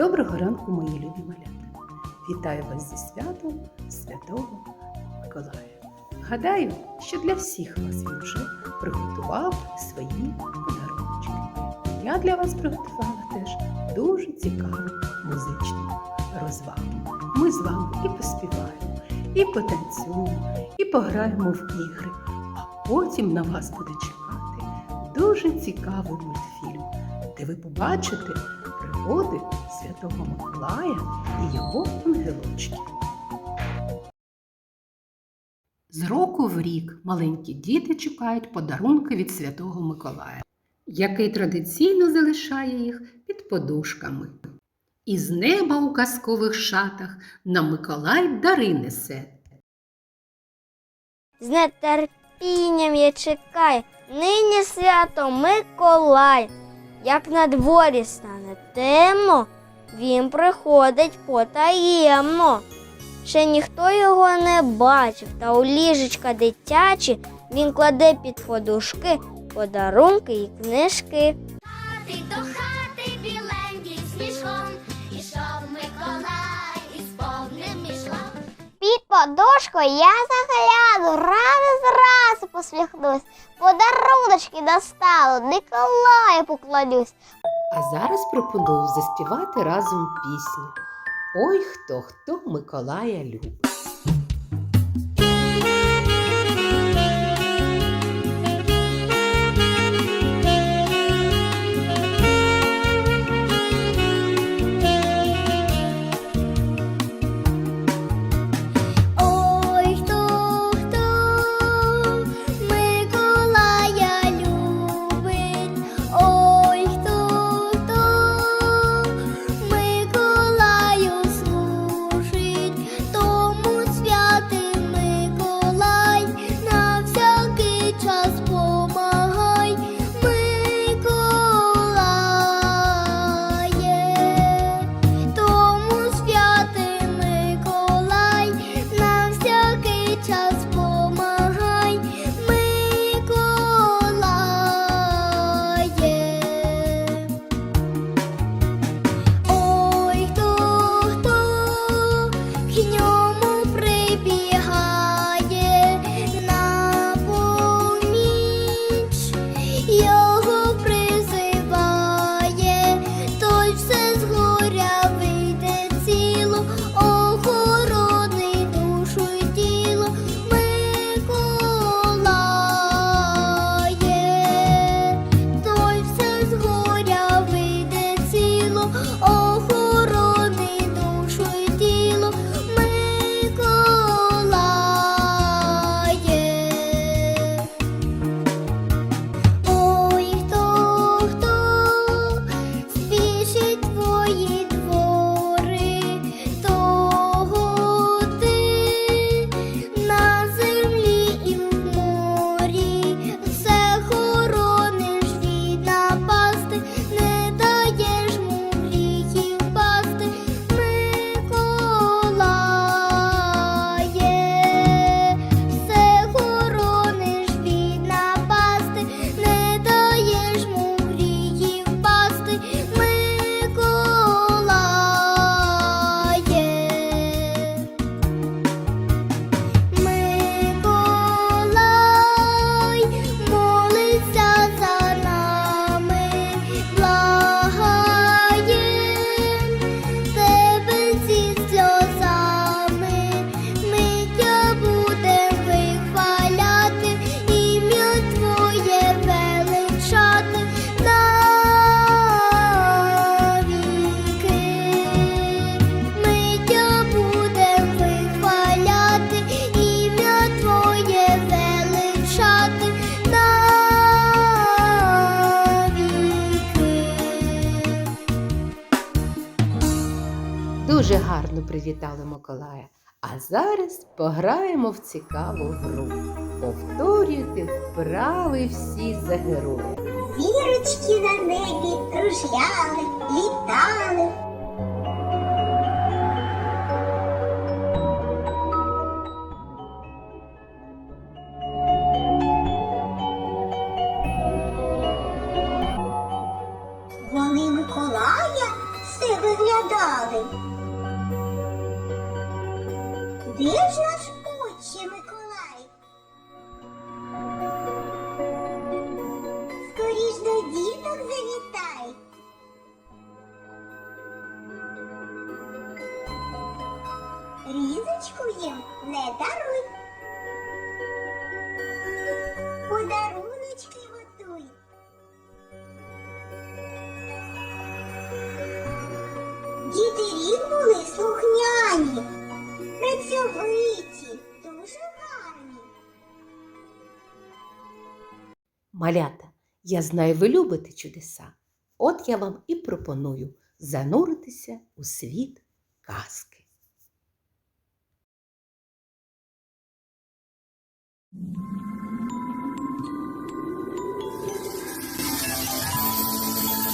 Доброго ранку, мої любі малята! Вітаю вас зі святом Святого Миколая. Гадаю, що для всіх вас він вже приготував свої подарунки. Я для вас приготувала теж дуже цікаву музичну розвагу. Ми з вами і поспіваємо, і потанцюємо, і пограємо в ігри, а потім на вас буде чекати дуже цікавий мультфільм, де ви побачите пригоди Святого Миколая і його ангелочків. З року в рік маленькі діти чекають подарунки від Святого Миколая, який традиційно залишає їх під подушками. Із неба у казкових шатах нам Миколай дари несе. З нетерпінням я чекаю, нині свято Миколай. Як на дворі стане темно, він приходить потаємно. Ще ніхто його не бачив, та у ліжечка дитячі він кладе під подушки подарунки і книжки. Хати до хати біленький сніжком, ішов Миколай із повним мішком. Під подушкою я загляну, рано зразу посміхнусь, подаруночки достану, Николаю покладюсь. А зараз пропоную заспівати разом пісню. Ой хто хто Миколая любить. Привітали Миколая. А зараз пограємо в цікаву гру. Повторюйте вправи всі за героя. Зірочки на небі кружляли, літали. Де ж наш отче Миколай? Скоріш до діток завітай. Різочку їм не даруй. Подаруночки готуй. Діти рік були слухняні, працьовиті, дуже гарні. Малята, я знаю, ви любите чудеса. От я вам і пропоную зануритися у світ казки.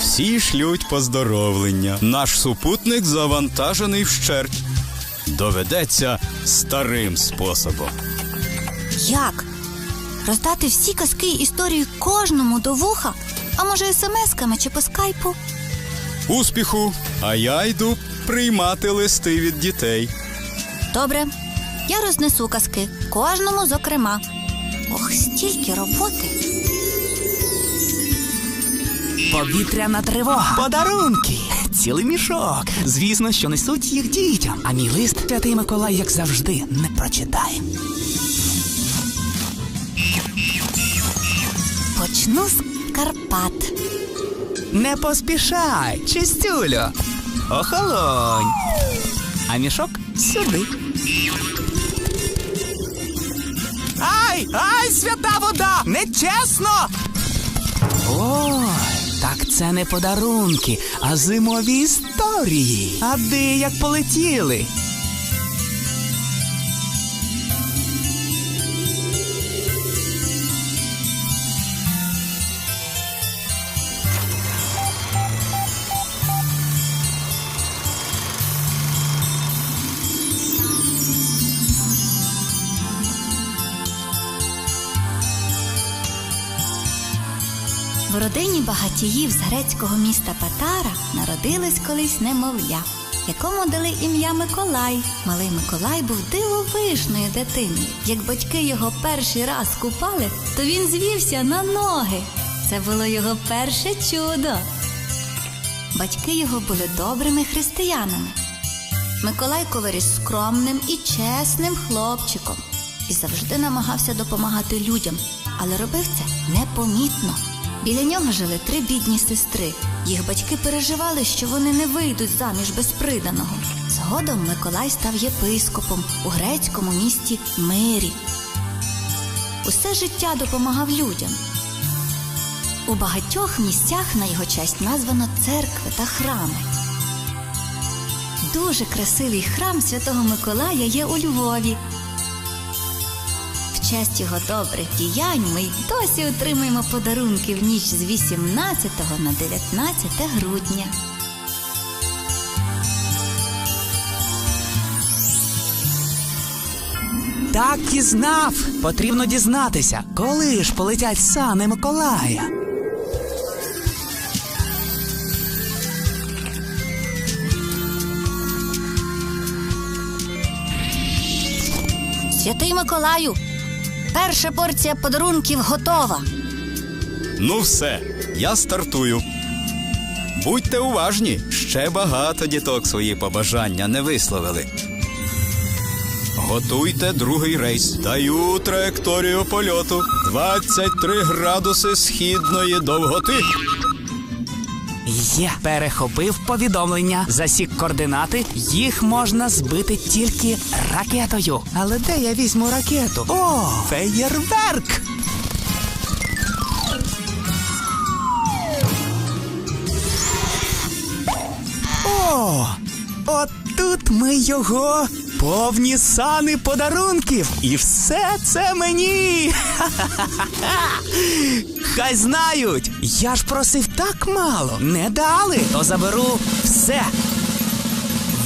Всі шлють поздоровлення. Наш супутник завантажений вщерть. Доведеться старим способом. Як? Роздати всі казки історії кожному до вуха? А може смс-ками чи по скайпу? Успіху! А я йду приймати листи від дітей. Добре, я рознесу казки, кожному зокрема. Ох, стільки роботи. Повітряна тривога. Подарунки. Цілий мішок. Звісно, що несуть їх дітям. А мій лист Святий Миколай, як завжди, не прочитає. Почну з Карпат. Не поспішай, чистюлю. Охолонь. А мішок сюди. Ай! Ай, свята вода! Нечесно! О, так це не подарунки, а зимові історії. А де як полетіли? В родині багатіїв з грецького міста Патара народилось колись немовля, якому дали ім'я Миколай. Малий Миколай був дивовижною дитиною. Як батьки його перший раз купали, то він звівся на ноги. Це було його перше чудо. Батьки його були добрими християнами. Миколайко виріс скромним і чесним хлопчиком і завжди намагався допомагати людям, але робив це непомітно. Біля нього жили три бідні сестри. Їх батьки переживали, що вони не вийдуть заміж без приданого. Згодом Миколай став єпископом у грецькому місті Мирі. Усе життя допомагав людям. У багатьох місцях на його честь названо церкви та храми. Дуже красивий храм Святого Миколая є у Львові. Честь його добрих діянь ми й досі отримуємо подарунки в ніч з 18 на 19 грудня. Так і знав. Потрібно дізнатися, коли ж полетять сани Миколая. Святий Миколаю, перша порція подарунків готова. Ну все, я стартую. Будьте уважні, ще багато діток свої побажання не висловили. Готуйте другий рейс. Даю траєкторію польоту 23 градуси східної довготи. Є перехопив повідомлення, засік координати. Їх можна збити тільки ракетою. Але де я візьму ракету? О, феєрверк! О, отут ми його. Повні сани подарунків. І все це мені. Ха-ха-ха-ха. Хай знають. Я ж просив так мало. Не дали, то заберу все.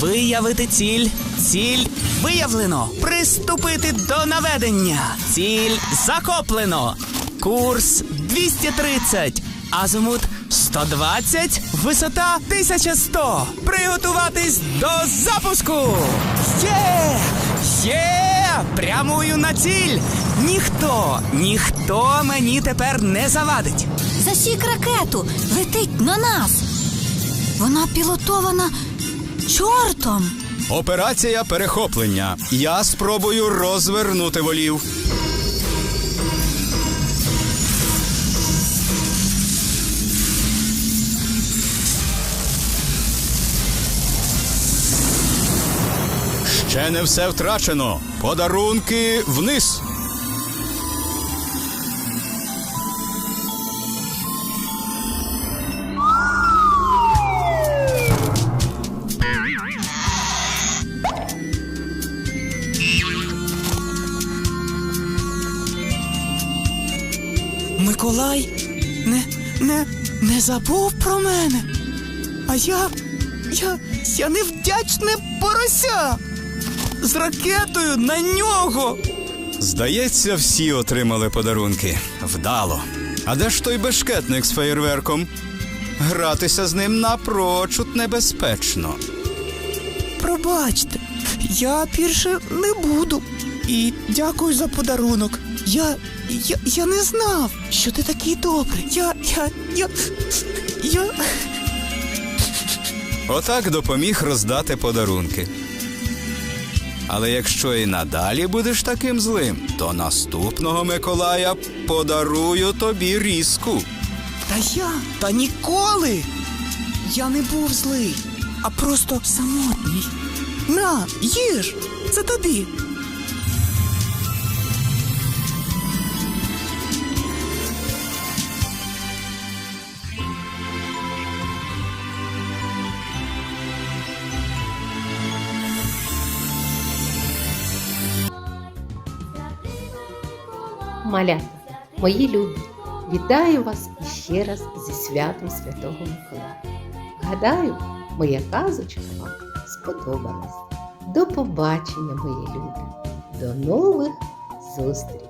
Виявити ціль. Ціль виявлено. Приступити до наведення. Ціль захоплено. Курс 230. Азимут 120, висота 1100. Приготуватись до запуску. Є! Є! Прямую на ціль. Ніхто, ніхто мені тепер не завадить. Засік ракету, летить на нас. Вона пілотована чортом. Операція перехоплення. Я спробую розвернути волів. Ще не все втрачено. Подарунки вниз. Миколай не, не, не забув про мене. А я. Я. Я невдячне порося. З ракетою на нього. Здається, всі отримали подарунки. Вдало. А де ж той бешкетник з феєрверком? Гратися з ним напрочуд небезпечно. Пробачте, я більше не буду. І дякую за подарунок. Я. Я, я не знав, що ти такий добрий. Я. Я. Я. Я. Отак допоміг роздати подарунки. Але якщо і надалі будеш таким злим, то наступного Миколая подарую тобі різку. Та я та ніколи. Я не був злий, а просто самотній. На, їж, це тобі. Малята, мої любі, вітаю вас іще раз зі святом Святого Миколая. Гадаю, моя казочка вам сподобалась. До побачення, мої любі, до нових зустрічей!